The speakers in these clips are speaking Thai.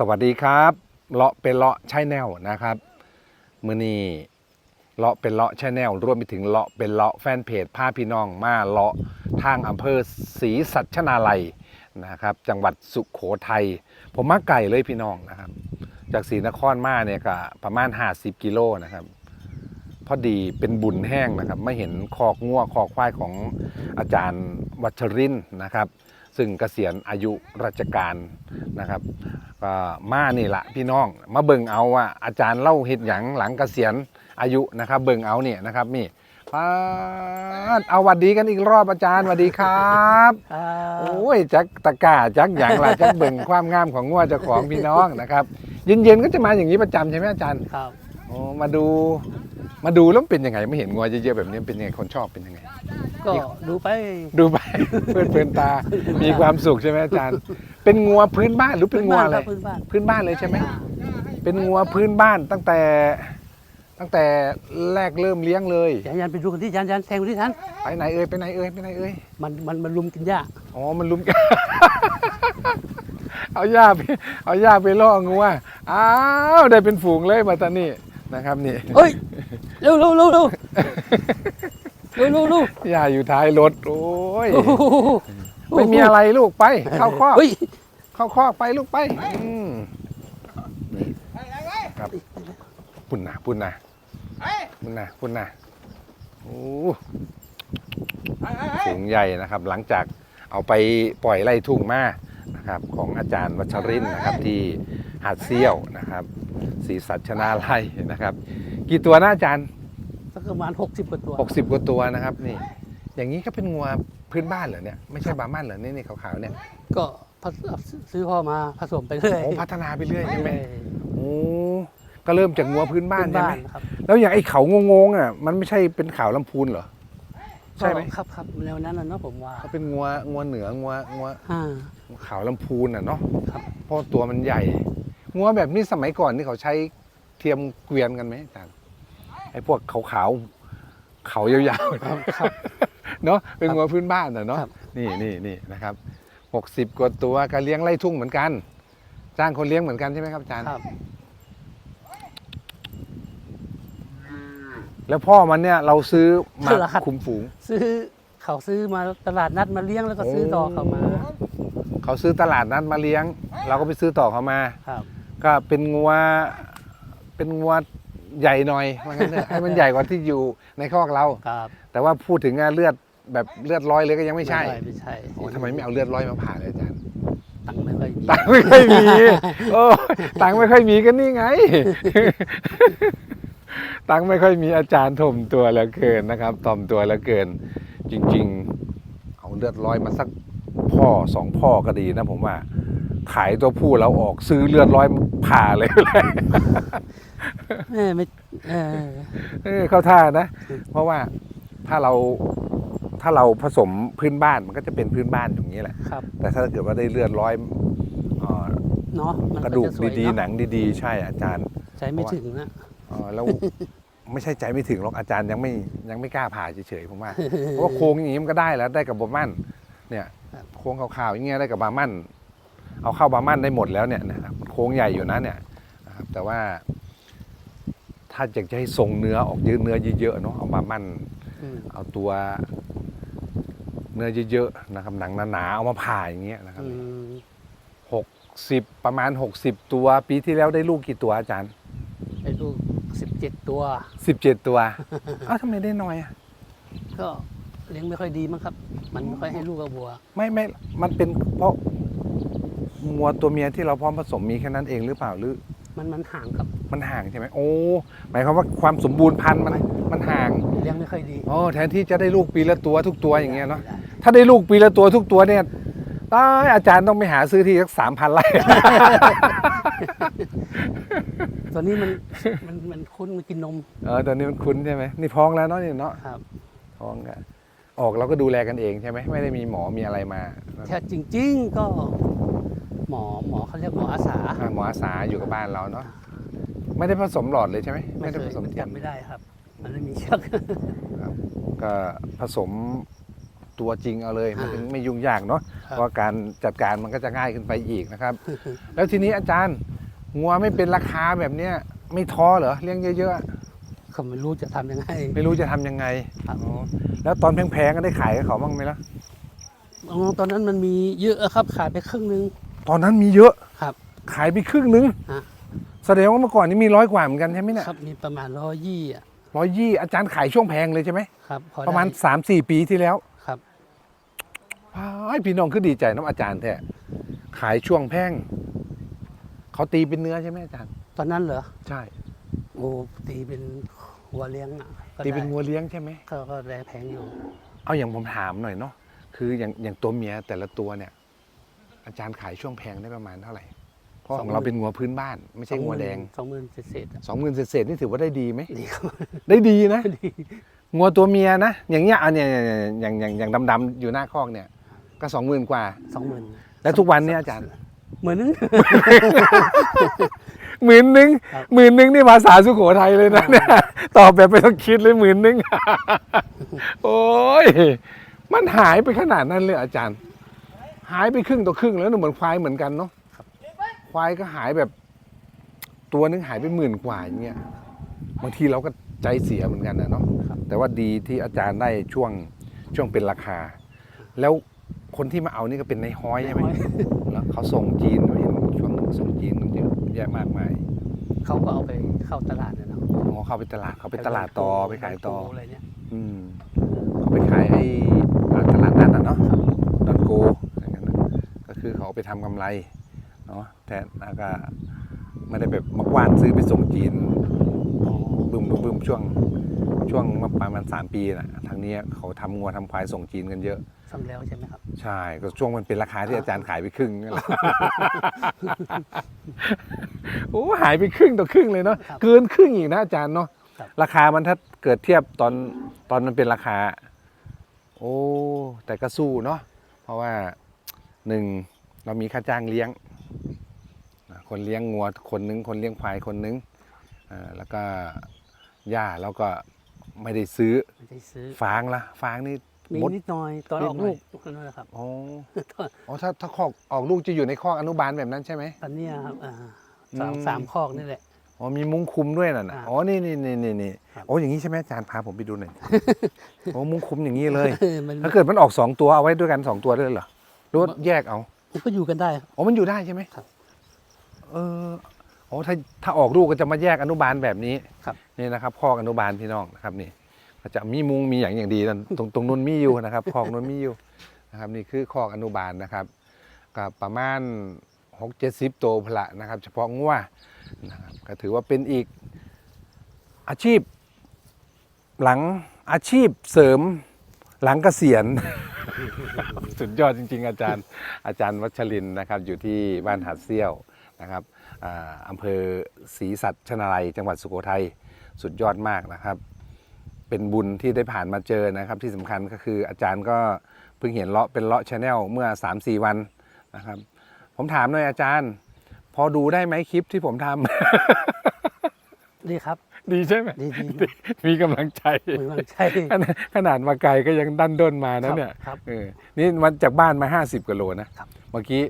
สวัสดีครับเลาะเป็นเลาะใช่แนวนะครับมือนี้เลาะเป็นเลาะใช่แนวรวมไปถึงเลาะเป็นเลาะแฟนเพจผ้าพี่น้องมาเลาะทางอำเภอศรีสัชนาลัยนะครับ จังหวัดสุขโขทัยผมมาไก่เลยพี่น้องนะครับ จากศรีนครมาเนี่ยก็ประมาณ 50 กิโลนะครับพอดีเป็นบุญแห้งนะครับไม่เห็นคอกงัวคอกควายของอาจารย์วัชรินนะครับ ซึ่งเกษียณอายุราชการนะครับก็มานี่ละพี่น้องมาเบิ่งเอาว่าอาจารย์เล่าเฮ็ดหยังหลังเกษียณอายุนะครับ เบิ่งเอาเนี่ยนะครับนี่ป้าดเอาหวัดดีกันอีกรอบอาจารย์หวัดดีครับครับโอ้ยจักตะกร้าจักหยังล่ะจักเบิ่งความงามของงัวเจ้าของพี่น้องนะครับ เย็นๆก็จะมาอย่างนี้ประจำใช่ไหมอาจารย์ ครับ โอ้มาดูมาดูแล้วมันเป็นยังไงไม่เห็นงัวเยอะๆแบบนี้เป็นยังไงคนชอบเป็นยังไง ก็ดูไป ดูไป เพลินเพลินตา มีความสุขใช่ไหมอาจารย์ เป็นงัวพื้นบ้านหรือเป็นงัวอะไรพื้นบ้าน พื้นบ้านเลยใช่ไหมเป็นงัวพื้นบ้านตั้งแต่ ตั้งแต่แรกเริ่มเลี้ยงเลยยันยันไปดูกันที่ยันยันแทงกันที่ทันไปไหนเอ่ยไปไหนเอ่ยไปไหนเอ่ยมันมันมันลุมกินหญ้าอ๋อมันลุมกันเอาหญ้าไปเอาหญ้าไปล่องัวอ้าวได้เป็นฝูงเลยมาตอนนี้ นะครับนี่เฮ้ยเร็วเร็วเร็วเร็วเร็วเร็วเร็วหญ้าอยู่ท้ายรถโอ้ยโอ้โหไม่มีอะไรลูกไป เข้าคอกเฮ้ยเข้าคอกไปลูกไปอืมนี่ครับปุ่นนะปุ่นนะปุ่นนะปุ่นนะโอ้สูงใหญ่นะครับ หลังจากเอาไปปล่อยไล่ทุ่งมานะครับ ของอาจารย์วัชรินทร์นะครับที่ หาดเซี่ยวนะครับศรีสัชนาลัยนะครับ กี่ตัวนะอาจารย์สักประมาณหกสิบกว่าตัว60กว่าตัวนะครับนี่ อย่างนี้ก็เป็นงัวพื้นบ้านเหรอเนี่ยไม่ใช่บาร์มันเหรอนี่นี่ขาวๆเนี่ยก็ผสซื้อพ่อมาผสมไปเรื่อยโอ้พัฒนาไปเรื่อยใช่ไหมโอ้ก็เริ่มจากงัวพื้นบ้านพื้นใช่บ้าไหมนครับแล้วอย่างไอ้เขางงๆอะมันไม่ใช่เป็นเขาลำพูนเหรอใช่ไหมก็ครับครับแนวนั้นนะเนาะผมว่าเขาเป็นงัวงัวเหนืองัวงัวอ่าเขาลำพูนอะเนาะครับเพราะตัวมันใหญ่ งัวแบบนี้สมัยก่อนนี่เขาใช้เทียมเกวียนกันไหมอาจารย์ไอ้พวกขาวๆเขายาวๆครับครับเนาะเป็นงัวพื้นบ้านอะเนาะครับนี่นี่นี่นะครับหกสิบกว่าตัวก็เลี้ยงไล่ทุ่งเหมือนกัน จ้างคนเลี้ยงเหมือนกันใช่ไหมครับอาจารย์ครับแล้วพ่อมันเนี่ยเราซื้อมาคุมฝูง ซื้อเขาซื้อมาตลาดนัดมาเลี้ยงแล้วก็ซื้อต่อเขามา เขาซื้อตลาดนั้นมาเลี้ยง เราก็ไปซื้อต่อเขามาครับ ก็เป็นงัวเป็นงัวใหญ่หน่อยว่างั้นเถอะให้มันใหญ่กว่าที่อยู่ในคอกเรา ครับแต่ว่าพูดถึงอะเลือดแบบเลือดร้อยเลยก็ยังไม่ใช่ไม่ใช่โอ้ทำไมไม่เอาเลือดร้อยมาผ่าเลยอาจารย์ ตังค์ไม่ค่อยมี ตังค์ไม่ค่อยมี โอ้ตังค์ไม่ค่อยมีก็นี่ไง ตังค์ไม่ค่อยมีอาจารย์ถมตัวเหลือเกินนะครับถ่อมตัวเหลือเกิน จริง ๆ เอาเลือดร้อยมาสักพ่อสองพ่อก็ดีนะผมว่า ขายตัวผู้แล้วออกซื้อเลือดร้อยผ่าเลยเออไม่เออเออเข้าท่านะ เพราะว่าถ้าเราถ้าเราผสมพื้นบ้านมันก็จะเป็นพื้นบ้านอย่างนี้แหละ ครับแต่ถ้าเกิดว่าได้เลือดร้อยเอ่อเนาะมันกระดูกจสวยดีๆเนาะหนังดีๆ ใช่อาจารย์ใช้ไม่ถึงนะเอ่อแล้ว ไม่ใช่ใจไม่ถึงหรอกอาจารย์ยังไม่ยังไม่กล้าผ่าเฉยๆผมว่าเพราะว่าโค้งอย่างนี้มันก็ได้แล้วได้กับบาร์มันเนี่ย โค้งขาวๆอย่างเงี้ยได้กับบาร์มัน เอาเข้าบาร์มันได้หมดแล้วเนี่ยนะครับโค้งใหญ่อยู่นะเนี่ยนะครับแต่ว่าถ้าอยากจะให้ทรงเนื้อออกเยอะเนื้อเยอะๆเนาะเอาบาร์มันอืมเอาตัวเนื้อเยอะๆนะครับหนังหนาๆเอามาผ่าอย่างเงี้ยนะครับอืมหกสิบประมาณหกสิบตัวปีที่แล้วได้ลูกกี่ตัวอาจารย์ไอ้ลูกสิบเจ็ดตัวสิบเจ็ดตัวอ้าวทำไมได้น้อยอะก็เลี้ยงไม่ค่อยดีมั้งครับ มันไม่ค่อยให้ลูกกับวัว ไม่ไม่มันเป็นเพราะ งัวตัวเมียที่เราพร้อมผสมมีแค่นั้นเองหรือเปล่าหรือ มันมันห่างครับ มันห่างใช่ไหมโอ้หมายความว่าความสมบูรณ์พันธุ์มันมันห่างเลี้ยงไม่ค่อยดีอ๋อแทนที่จะได้ลูกปีละตัวทุกตัวอย่างเงี้ยเนาะไม่ได้ถ้าได้ลูกปีละตัวทุกตัวเนี่ยตายอาจารย์ต้องไปหาซื้อที่สักสามพันไร่ตัวนี้มันมันมันคุ้นมันกินนมเออตอนนี้มันคุ้นใช่ไหมนี่พ้องแล้วเนาะนี่เนาะครับพ้องอะออกเราก็ดูแลกันเองใช่ไหมไม่ได้มีหมอมีอะไรมาแท้จริง ๆ ก็ หมอหมอเขาเรียกหมออาสาอ่าหมออาสาอยู่กับบ้านเราเนาะไม่ได้ผสมหลอดเลยใช่ไหมไม่ได้เคผยสมมันเทียมจำไม่ได้ครับ มันไม่มีเชือกก็ผสมตัวจริงเอาเลยมันอ่าถึงไม่ยุ่งยากเนาะครับ เพราะการจัดการมันก็จะง่ายขึ้นไปอีกนะครับ แล้วทีนี้อาจารย์งัวไม่เป็นราคาแบบเนี้ยไม่ท้อเหรอเลี้ยงเยอะเขาไม่รู้จะทำยังไง ๆ ไม่รู้จะทำยังไงครับ อ๋อแล้วตอนแพงๆก็ได้ขายกับเขาบ้างไหมล่ะอ๋อตอนนั้นมันมีเยอะครับขายไปครึ่งนึง ตอนนั้นมีเยอะครับ ขายไปครึ่งนึงฮะ แสดงว่าเมื่อก่อนนี้มีร้อยกว่าเหมือนกันใช่ไหมเนี่ยครับมีประมาณร้อยยี่อะร้อยยี่อาจารย์ขายช่วงแพงเลยใช่ไหมครับพอประมาณได้3 4 ปีที่แล้วครับว้ายพี่น้องคือดีใจน้ำอาจารย์แท้ขายช่วงแพงเขาตีเป็นเนื้อใช่ไหมอาจารย์ ตอนนั้นเหรอใช่ โอ้ตีเป็นหัวเลี้ยงอะก็ตีเป็นได้งัวเลี้ยงใช่ไหม ก็ก็ได้แพงอยู่เอาอย่างผมถามหน่อยเนาะคืออย่างอย่างตัวเมียแต่ละตัวเนี่ย อาจารย์ขายช่วงแพงได้ประมาณเท่าไหร่ เพราะของเราเป็นงัวพื้นบ้าน ไม่ใช่งัวแดงสองหมื่นเศษๆอะสองหมื่นเศษๆนี่ถือว่าได้ดีไหมดีครับได้ดีนะดีงัวตัวเมียนะ อย่างเงี้ยอันเนี้ยอย่างอย่างอย่างดำๆอยู่หน้าคอกเนี่ย ก็สองหมื่นกว่าสองหมื่นแล้วทุกวันเนี่ยอาจารย์เหมือนนึงหมื่นหนึ่งครับหมื่นหนึ่งนี่ภาษาสุโขทัยเลยนะเนี่ยตอบแบบไม่ต้องคิดเลยหมื่นหนึ่งโอ้ยมันหายไปขนาดนั้นเลยอาจารย์ หายไปครึ่งต่อครึ่งแล้วนะเหมือนควายเหมือนกันเนาะควายก็หายแบบตัวนึงหายไปหมื่นกว่าอย่างเงี้ยบางทีเราก็ใจเสียเหมือนกันนะเนาะครับแต่ว่าดีที่อาจารย์ได้ช่วงช่วงเป็นราคา แล้วคนที่มาเอานี่ก็เป็นในายฮ้อยใช่ไหมแล้วเขาส่งจีนเห็นช่วงหนึงส่งจีนกันเยอะแยะมากมายเขาก็เอาไปเข้าตลาดเนี่ยเนาะอ๋อเข้าไปตลาดเขาไปตลาดต่อไปขายต่ออะไรเนี่ยอืมเขาไปขายไอ้อ่าตลาดนัดอะเนาะดอนโก คือเขาเอาไปทำกำไรเนาะแต่แล้วก็ไม่ได้แบบมากวานซื้อไปส่งจีนอ๋อบึมบึมบึมช่วงช่วงมาประมาณสามปีนะทางเนี้ยเขาทำงัวทำควายส่งจีนกันเยอะซ้ำแล้วใช่ไหมครับ ใช่ก็ช่วงมันเป็นราคาที่อาจารย์ขายไปครึ่งนั่นแหละโอ้หายไปครึ่งต่อครึ่งเลยเนาะครับเกินครึ่งอีกนะอาจารย์เนาะครับราคามันถ้าเกิดเทียบตอนตอนมันเป็นราคา โอ้แต่ก็สู้เนาะเพราะว่าหนึ่ง เรามีค่าจ้างเลี้ยงนะคนเลี้ยงงัวคนนึง คนเลี้ยงควายคนนึงอ่าแล้วก็หญ้าเราก็ไม่ได้ซื้อไม่ได้ซื้อฟางละฟางนี่มีมดนิดหน่อยตอนนิอดอกหน่ลูอยกนั่นแหละครับอ๋ออ๋อถ้าถ้าคอกออกลูกจะอยู่ในคอกอนุบาลแบบนั้นใช่ไหมตอนเนี้ยครับอ่าสามอืมสามคอกนี่แหละอ๋อมีมุ้งคุมด้วยน่ะนะอ่าอ๋อนี่นี่นี่นี่นี่ครับโอ้อย่างนี้ใช่ไหมอาจารย์พาผมไปดูหน่อยโอ้มุ้งคุมอย่างนี้เลยเออมันถ้าเกิดมันออกสองตัวเอาไว้ด้วยกันสองตัวด้วยเหรอหรือว่าแยกเอา มันก็อยู่กันได้ครับ อ๋อมันอยู่ได้ใช่ไหมครับเอออ๋อถ้าถ้าออกลูกก็จะมาแยกอนุบาลแบบนี้ครับ นี่นะครับคอกอนุบาลพี่น้องนะครับนี่ก็จะมีมุงมีอย่างอย่างดีนั่นตรงตรงนู้นมีอยู่นะครับคอกนู้นมีอยู่นะครับ นี่คือคอกอนุบาลนะครับกับประมาณหกเจ็ดสิบตัวพนละนะครับ เฉพาะงัวนะครับก็ถือว่าเป็นอีกอาชีพ หลังอาชีพเสริม หลังเกษียณ สุดยอดจริง ๆ อาจารย์ อาจารย์วัชรินนะครับ อยู่ที่บ้านหาดเซี่ยวนะครับอ่าอำเภอศรีสัชนาลัย จังหวัดสุโขทัยสุดยอดมากนะครับ เป็นบุญที่ได้ผ่านมาเจอนะครับ ที่สำคัญก็คืออาจารย์ก็เพิ่งเห็นเลาะเป็นเลาะชาแนลเมื่อ 3-4 วันนะครับ ผมถามหน่อยอาจารย์ พอดูได้ไหมคลิปที่ผมทำ ดีครับ ดีใช่ไหมดีดีมีกำลังใจเหมือนมันใช่ขนาดขนาดมาไกลก็ยังดันด้นมานะเนี่ยครับเออนี่มันจากบ้านมา 50กิโลนะครับเมื่อกี้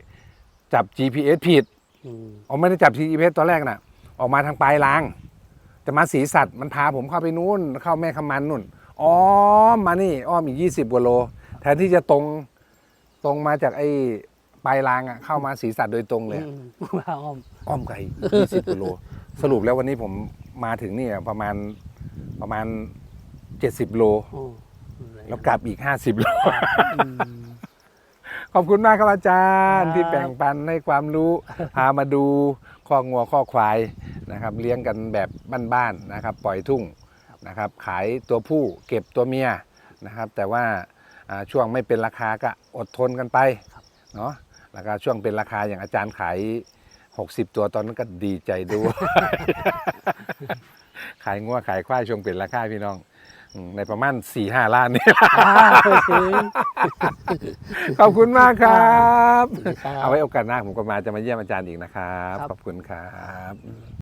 จับ GPS ผิดอืมอ๋อไม่ได้จับ GPS ตอนแรกน่ะ ออกมาทางปลายราง แต่มาสีสัตว์มันพาผมเข้าไปนู้นเข้าแม่คำมันนู่นอ้อมมานี่อ้อมอีก20กิโล แทนที่จะตรงตรงมาจากไอ้ปลายรางอะเข้ามาสีสัตว์โดยตรงเลยอะอืมว่าอ้อมอ้อมไกล20กิโล สรุปแล้ววันนี้ผม มาถึงนี่อะประมาณประมาณ70โล โอ้แล้วกลับอีก50โล อืม ขอบคุณมากครับอาจารย์ ครับ ที่แบ่งปันให้ความรู้ พามาดูข้องัวข้อควายนะครับ เลี้ยงกันแบบบ้านๆนะครับ ปล่อยทุ่งนะครับ ขายตัวผู้เก็บตัวเมียนะครับ แต่ว่าอ่าช่วงไม่เป็นราคาก็อดทนกันไปเนาะแล้วก็ช่วงเป็นราคาอย่างอาจารย์ขาย 60ตัวตอนนั้นก็ดีใจด้วย ขายงัวขายควายช่วงเป็นราคาพี่น้องอืมในประมาณ4-5หล้านนี่อ่าโอเคขอบคุณมากครับสวัสดีครับ เอาไว้โอกาสหน้าผมก็มาจะมาเยี่ยมอาจารย์อีกนะครับ ครับ ขอบคุณครับ